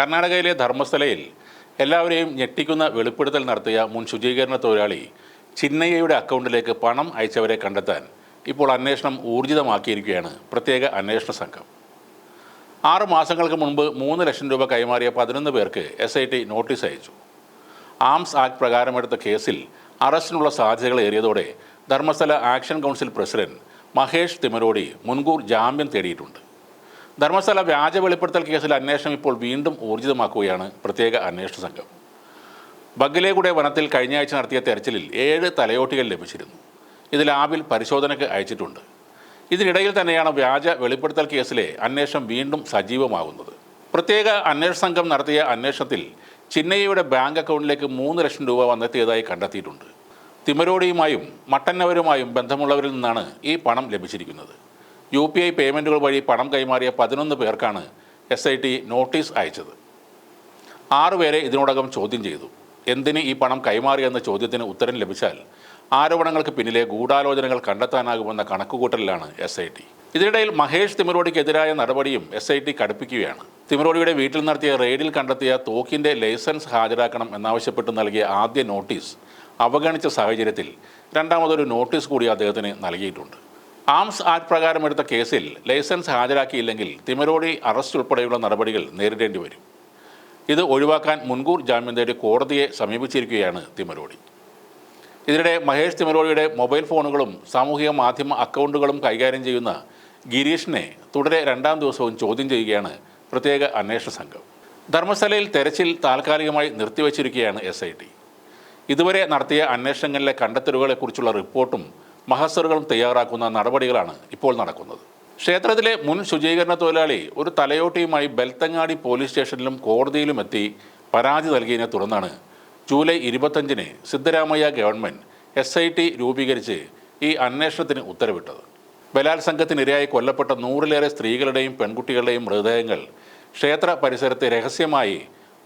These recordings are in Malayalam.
കർണാടകയിലെ ധർമ്മസ്ഥലയിൽ എല്ലാവരെയും ഞെട്ടിക്കുന്ന വെളിപ്പെടുത്തൽ നടത്തിയ മുൻ ശുചീകരണ തൊഴിലാളി ചിന്നയ്യയുടെ അക്കൗണ്ടിലേക്ക് പണം അയച്ചവരെ കണ്ടെത്താൻ ഇപ്പോൾ അന്വേഷണം ഊർജിതമാക്കിയിരിക്കുകയാണ് പ്രത്യേക അന്വേഷണ സംഘം. ആറ് മാസങ്ങൾക്ക് മുൻപ് മൂന്ന് ലക്ഷം രൂപ കൈമാറിയ പതിനൊന്ന് പേർക്ക് എസ് ഐ ടി നോട്ടീസ് അയച്ചു. ആംസ് ആക്ട് പ്രകാരമെടുത്ത കേസിൽ അറസ്റ്റിനുള്ള സാധ്യതകൾ ഏറിയതോടെ Dharmasthala action council president Mahesh Thimarodi മുൻകൂർ ജാമ്യം തേടിയിട്ടുണ്ട്. ധർമ്മസ്ഥല വ്യാജ വെളിപ്പെടുത്തൽ കേസിൽ അന്വേഷണം ഇപ്പോൾ വീണ്ടും ഊർജിതമാക്കുകയാണ് പ്രത്യേക അന്വേഷണ സംഘം. ബഗ്ഗലേഗുഡെ വനത്തിൽ കഴിഞ്ഞ ആഴ്ച നടത്തിയ തെരച്ചിലിൽ ഏഴ് തലയോട്ടികൾ ലഭിച്ചിരുന്നു. ഇത് ലാബിൽ പരിശോധനയ്ക്ക് അയച്ചിട്ടുണ്ട്. ഇതിനിടയിൽ തന്നെയാണ് വ്യാജ വെളിപ്പെടുത്തൽ കേസിലെ അന്വേഷണം വീണ്ടും സജീവമാകുന്നത്. പ്രത്യേക അന്വേഷണ സംഘം നടത്തിയ അന്വേഷണത്തിൽ ചിന്നയ്യയുടെ ബാങ്ക് അക്കൗണ്ടിലേക്ക് മൂന്ന് ലക്ഷം രൂപ വന്നെത്തിയതായി കണ്ടെത്തിയിട്ടുണ്ട്. തിമരോടിയുമായും മട്ടന്നവരുമായും ബന്ധമുള്ളവരിൽ നിന്നാണ് ഈ പണം ലഭിച്ചിരിക്കുന്നത്. യു പി ഐ പേയ്മെന്റുകൾ വഴി പണം കൈമാറിയ പതിനൊന്ന് പേർക്കാണ് എസ് ഐ ടി നോട്ടീസ് അയച്ചത്. ആറുപേരെ ഇതിനോടകം ചോദ്യം ചെയ്തു. എന്തിന് ഈ പണം കൈമാറിയെന്ന ചോദ്യത്തിന് ഉത്തരം ലഭിച്ചാൽ ആരോപണങ്ങൾക്ക് പിന്നിലെ ഗൂഢാലോചനകൾ കണ്ടെത്താനാകുമെന്ന കണക്കുകൂട്ടലിലാണ് എസ് ഐ ടി ഇതിനിടയിൽ മഹേഷ് തിമരോടിക്കെതിരായ നടപടിയും എസ് ഐ ടി കടുപ്പിക്കുകയാണ്. തിമരോടിയുടെ വീട്ടിൽ നടത്തിയ റെയ്ഡിൽ കണ്ടെത്തിയ തോക്കിന്റെ ലൈസൻസ് ഹാജരാക്കണം എന്നാവശ്യപ്പെട്ട് നൽകിയ ആദ്യ നോട്ടീസ് അവഗണിച്ച സാഹചര്യത്തിൽ രണ്ടാമതൊരു നോട്ടീസ് കൂടി അദ്ദേഹത്തിന് നൽകിയിട്ടുണ്ട്. ആംസ് ആക്ട് പ്രകാരം എടുത്ത കേസിൽ ലൈസൻസ് ഹാജരാക്കിയില്ലെങ്കിൽ തിമരോടി അറസ്റ്റ് ഉൾപ്പെടെയുള്ള നടപടികൾ നേരിടേണ്ടി വരും. ഇത് ഒഴിവാക്കാൻ മുൻകൂർ ജാമ്യം തേടി കോടതിയെ സമീപിച്ചിരിക്കുകയാണ് തിമരോടി. ഇതിനിടെ മഹേഷ് തിമരോടിയുടെ മൊബൈൽ ഫോണുകളും സാമൂഹിക മാധ്യമ അക്കൗണ്ടുകളും കൈകാര്യം ചെയ്യുന്ന ഗിരീഷിനെ തുടരെ രണ്ടാം ദിവസവും ചോദ്യം ചെയ്യുകയാണ് പ്രത്യേക അന്വേഷണ സംഘം. ധർമ്മസ്ഥലയിൽ തെരച്ചിൽ താൽക്കാലികമായി നിർത്തിവച്ചിരിക്കുകയാണ് എസ് ഐ ടി. ഇതുവരെ നടത്തിയ അന്വേഷണങ്ങളിലെ കണ്ടെത്തലുകളെക്കുറിച്ചുള്ള റിപ്പോർട്ടും മഹസറുകളും തയ്യാറാക്കുന്ന നടപടികളാണ് ഇപ്പോൾ നടക്കുന്നത്. ക്ഷേത്രത്തിലെ മുൻ ശുചീകരണ തൊഴിലാളി ഒരു തലയോട്ടിയുമായി ബെൽത്തങ്ങാടി പോലീസ് സ്റ്റേഷനിലും കോടതിയിലും എത്തി പരാതി നൽകിയതിനെ തുടർന്നാണ് ജൂലൈ ഇരുപത്തഞ്ചിന് Siddaramaiah government S I T രൂപീകരിച്ച് ഈ അന്വേഷണത്തിന് ഉത്തരവിട്ടത്. ബലാത്സംഗത്തിനിരയായി കൊല്ലപ്പെട്ട നൂറിലേറെ സ്ത്രീകളുടെയും പെൺകുട്ടികളുടെയും മൃതദേഹങ്ങൾ ക്ഷേത്ര പരിസരത്ത് രഹസ്യമായി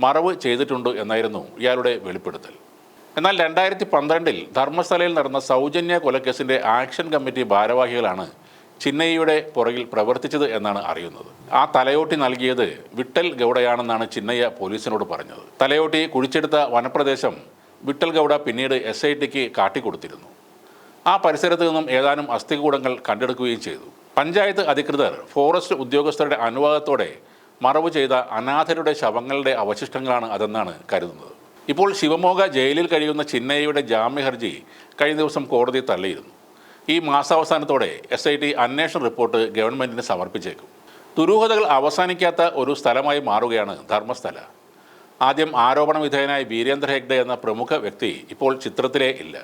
മറവ് ചെയ്തിട്ടുണ്ട് എന്നായിരുന്നു ഇയാളുടെ വെളിപ്പെടുത്തൽ. എന്നാൽ രണ്ടായിരത്തി പന്ത്രണ്ടിൽ ധർമ്മസ്ഥലയിൽ നടന്ന സൗജന്യ കൊലക്കേസിന്റെ ആക്ഷൻ കമ്മിറ്റി ഭാരവാഹികളാണ് ചിന്നയ്യയുടെ പുറകിൽ പ്രവർത്തിച്ചത് എന്നാണ് അറിയുന്നത്. ആ തലയോട്ടി നൽകിയത് വിട്ടൽ ഗൗഡയാണെന്നാണ് ചിന്നയ്യ പോലീസിനോട് പറഞ്ഞത്. തലയോട്ടി കുഴിച്ചെടുത്ത വനപ്രദേശം വിട്ടൽ ഗൗഡ പിന്നീട് എസ് ഐ ടിക്ക് കാട്ടിക്കൊടുത്തിരുന്നു. ആ പരിസരത്ത് നിന്നും ഏതാനും അസ്ഥികൂടങ്ങൾ കണ്ടെടുക്കുകയും ചെയ്തു. പഞ്ചായത്ത് അധികൃതർ ഫോറസ്റ്റ് ഉദ്യോഗസ്ഥരുടെ അനുവാദത്തോടെ മറവ് ചെയ്ത അനാഥരുടെ ശവങ്ങളുടെ അവശിഷ്ടങ്ങളാണ് അതെന്നാണ് കരുതുന്നത്. ഇപ്പോൾ ശിവമോഗ ജയിലിൽ കഴിയുന്ന ചിന്നയ്യയുടെ ജാമ്യ ഹർജി കഴിഞ്ഞ ദിവസം കോടതി തള്ളിയിരുന്നു. ഈ മാസാവസാനത്തോടെ എസ് ഐ ടി അന്വേഷണ റിപ്പോർട്ട് ഗവൺമെന്റിന് സമർപ്പിച്ചേക്കും. ദുരൂഹതകൾ അവസാനിക്കാത്ത ഒരു സ്ഥലമായി മാറുകയാണ് ധർമ്മസ്ഥല. ആദ്യം ആരോപണ വിധേയനായ വീരേന്ദ്ര ഹെഗ്ഡെ എന്ന പ്രമുഖ വ്യക്തി ഇപ്പോൾ ചിത്രത്തിലേ ഇല്ല.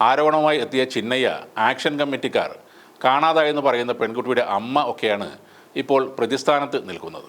ആരോപണവുമായി എത്തിയ ചിന്നയ്യ ആക്ഷൻ കമ്മിറ്റിക്കാർ കാണാതായെന്ന് പറയുന്ന പെൺകുട്ടിയുടെ അമ്മ ഒക്കെയാണ് ഇപ്പോൾ പ്രതിസ്ഥാനത്ത് നിൽക്കുന്നത്.